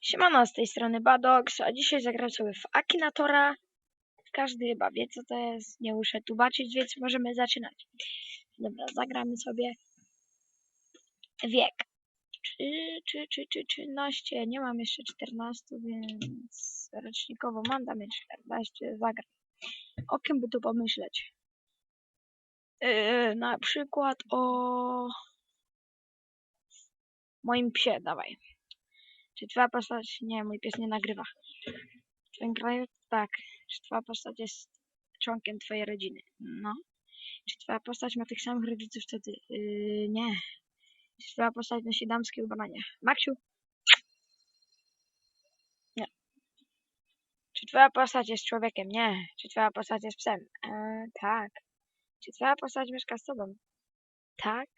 Siemano, z tej strony Badox, a dzisiaj zagram sobie w Akinatora. Każdy chyba wie co to jest, nie muszę tłumaczyć, więc możemy zaczynać. Dobra, zagramy sobie wiek. Czy, czy, czy, czy 13, nie mam jeszcze 14, więc rocznikowo mam damy 14, zagram. O kim by tu pomyśleć? Yy, na przykład o moim psie, dawaj. Czy twoja postać... Nie, mój pies nie nagrywa. W twoim kraju? Tak. Czy twoja postać jest członkiem twojej rodziny? No. Czy twoja postać ma tych samych rodziców co ty? Yy, nie. Czy twoja postać nosi damskie ubranie? Maksiu? Nie. Czy twoja postać jest człowiekiem? Nie. Czy twoja postać jest psem? Eee, tak. Czy twoja postać mieszka z tobą? Tak.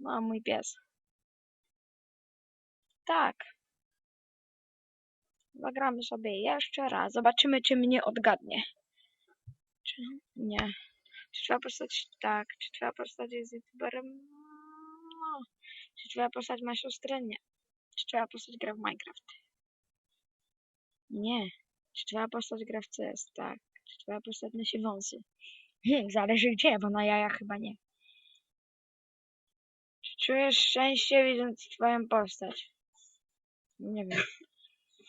No, mój pies. Tak. Zagramy sobie jeszcze raz. Zobaczymy, czy mnie odgadnie. Czy nie? Czy twoja postać... Tak. Czy twoja postać jest youtuberem? No. Czy twoja postać ma siostrę? Nie. Czy twoja postać gra w Minecraft? Nie. Czy twoja postać gra w CS? Tak. Czy twoja postać nosi wąsy? Hmm, zależy gdzie, bo na jajach chyba nie. Czy czujesz szczęście widząc twoją postać? Nie wiem.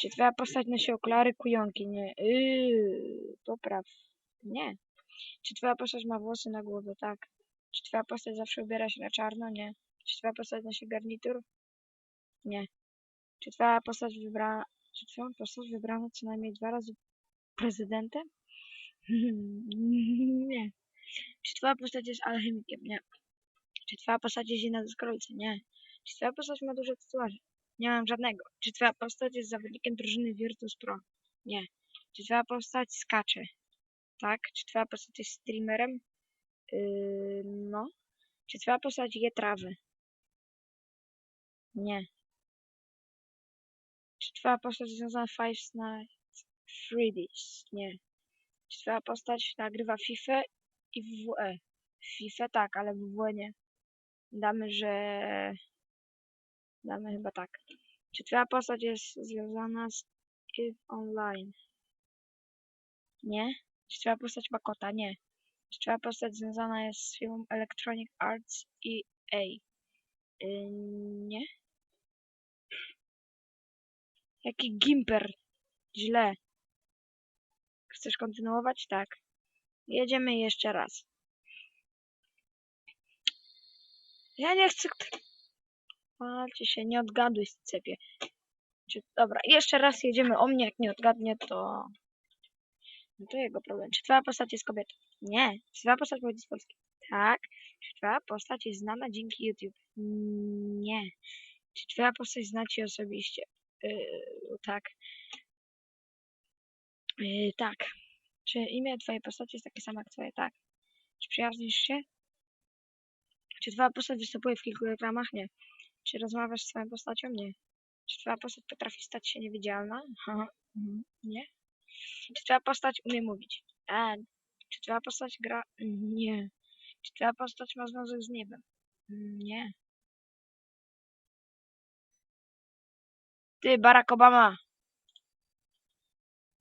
Czy twoja postać nosi okulary kujonki? Nie. Yy, popraw. Nie. Czy twoja postać ma włosy na głowie? Tak. Czy twoja postać zawsze ubiera się na czarno? Nie. Czy twoja postać nosi garnitur? Nie. Czy twoja postać wybrała... Czy twoją postać wybrano co najmniej dwa razy prezydentem? nie. Czy twoja postać jest alchemikiem? Nie. Czy twoja postać jeździ na deskorolce? Nie. Czy twoja postać ma duże tatuaże? Nie mam żadnego. Czy twoja postać jest zawodnikiem drużyny Virtus Pro? Nie. Czy twoja postać skacze? Tak. Czy twoja postać jest streamerem? Yy, no. Czy twoja postać je trawy? Nie. Czy twoja postać jest związana z Five Nights Freddy's? Nie. Czy twoja postać nagrywa FIFA i WWE? FIFA tak, ale WWE nie. Damy, że... Damy chyba tak. Czy twoja postać jest związana z Online? Nie. Czy twoja postać ma kota? Nie. Czy twoja postać związana jest z firmą Electronic Arts EA? Yy, nie. Jaki gimper. Źle. Chcesz kontynuować? Tak. Jedziemy jeszcze raz. Ja nie chcę... Walcie się, nie odgaduj z dobra, jeszcze raz jedziemy o mnie, jak nie odgadnie, to... No to jego problem. Czy twoja postać jest kobietą? Nie. Czy twoja postać pochodzi z Polski? Tak. Czy twoja postać jest znana dzięki YouTube? Nie. Czy twoja postać zna cię osobiście? Yy, tak. Yy, tak. Czy imię twojej postaci jest takie samo jak twoje? Tak. Czy przyjaźnisz się? Czy twoja postać występuje w kilku reklamach? Nie. Czy rozmawiasz z swoją postacią? Nie. Czy twoja postać potrafi stać się niewidzialna? Mhm. Nie. Czy twoja postać umie mówić? Tak. Czy twoja postać gra? Nie. Czy twoja postać ma związek z niebem? Nie. Ty, Barack Obama.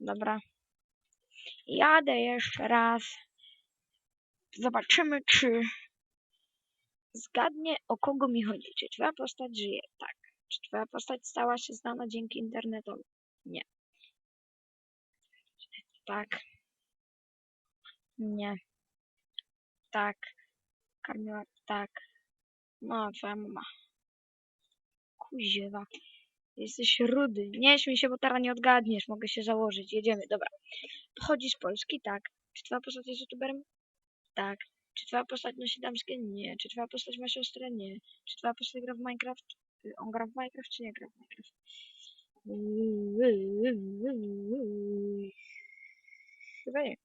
Dobra. Jadę jeszcze raz. Zobaczymy, czy zgadnie o kogo mi chodzi. Czy twoja postać żyje? Tak. Czy twoja postać stała się znana dzięki internetowi? Nie. Tak. Nie. Tak. Karmiła? Tak. No, twoja mama. Kuźwa. Jesteś rudy. Nie śmiej się, bo teraz nie odgadniesz. Mogę się założyć. Jedziemy, dobra. Pochodzi z Polski? Tak. Czy twoja postać jest youtuberem? Tak. Czy twoja postać nosi damskie? Nie. Czy twoja postać ma siostrę? Nie. Czy twoja postać gra w Minecraft? On gra w Minecraft, czy nie gra w Minecraft? Chyba nie.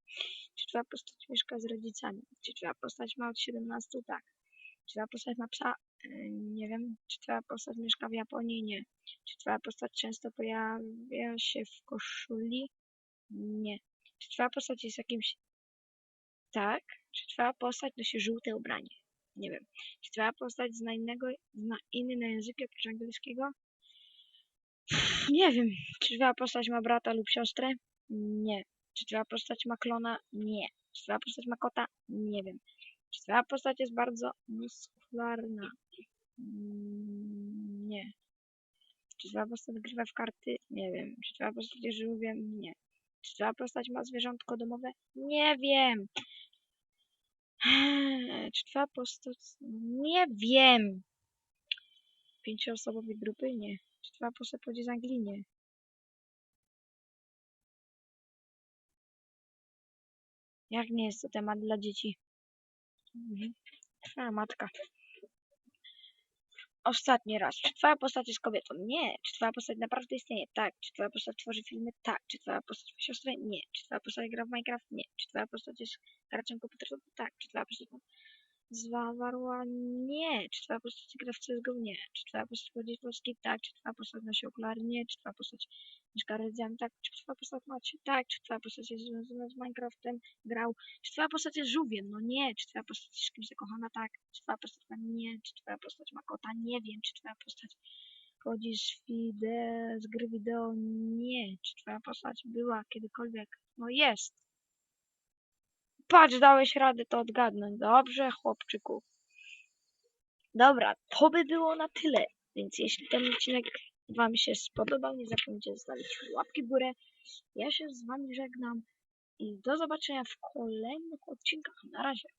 Czy twoja postać mieszka z rodzicami? Czy twoja postać ma od 17? Tak. Czy twoja postać ma psa? Y, Nie wiem. Czy twoja postać mieszka w Japonii? Nie. Czy twoja postać często pojawia się w koszuli? Nie. Czy twoja postać jest jakimś... Tak. Czy twoja postać nosi żółte ubranie? Nie wiem. Czy twoja postać zna innego, zna inny język oprócz angielskiego? Nie wiem, czy twoja postać ma brata lub siostrę? Nie. Czy twoja postać ma klona? Nie. Czy twoja postać ma kota? Nie wiem. Czy twoja postać jest bardzo muskularna? Nie. Czy twoja postać grywa w karty? Nie wiem. Czy twoja postać jest żółwiem? Nie. Czy twoja postać ma zwierzątko domowe? Nie wiem. Czy twoja postać... Nie wiem. Pięcioosobowej grupy? Nie. Czy twoja postać pochodzi z Anglii? Jak nie jest to temat dla dzieci? Mhm. Twoja matka. Ostatni raz. Czy twoja postać jest kobietą? Nie. Czy twoja postać naprawdę istnieje? Tak. Czy twoja postać tworzy filmy? Tak. Czy twoja postać ma siostrę? Nie. Czy twoja postać gra w Minecraft? Nie. Czy twoja postać jest graczem komputerowym? Tak. Czy twoja postać ma zawarła? Nie. Czy twoja postać gra w CSGO? Nie. Czy twoja postać pochodzi z Polski? Tak. Czy twoja postać nosi okulary? Nie. Czy twoja postać rodzicami? Tak. Czy twoja postać ma ci? Tak. Czy twoja postać jest związana z Minecraftem? Grał. Czy twoja postać jest żółwiem? No nie. Czy twoja postać jest kimś zakochana? Tak. Czy twoja postać ma? Nie. Czy twoja postać ma kota? Nie wiem. Czy twoja postać chodzi z, wide... z gry wideo? Nie. Czy twoja postać była kiedykolwiek? No jest. Patrz, dałeś radę to odgadnąć. Dobrze, chłopczyku. Dobra, to by było na tyle. Więc jeśli ten odcinek Wam się spodobał, nie zapomnijcie zostawić łapki w górę. Ja się z Wami żegnam i do zobaczenia w kolejnych odcinkach. Na razie.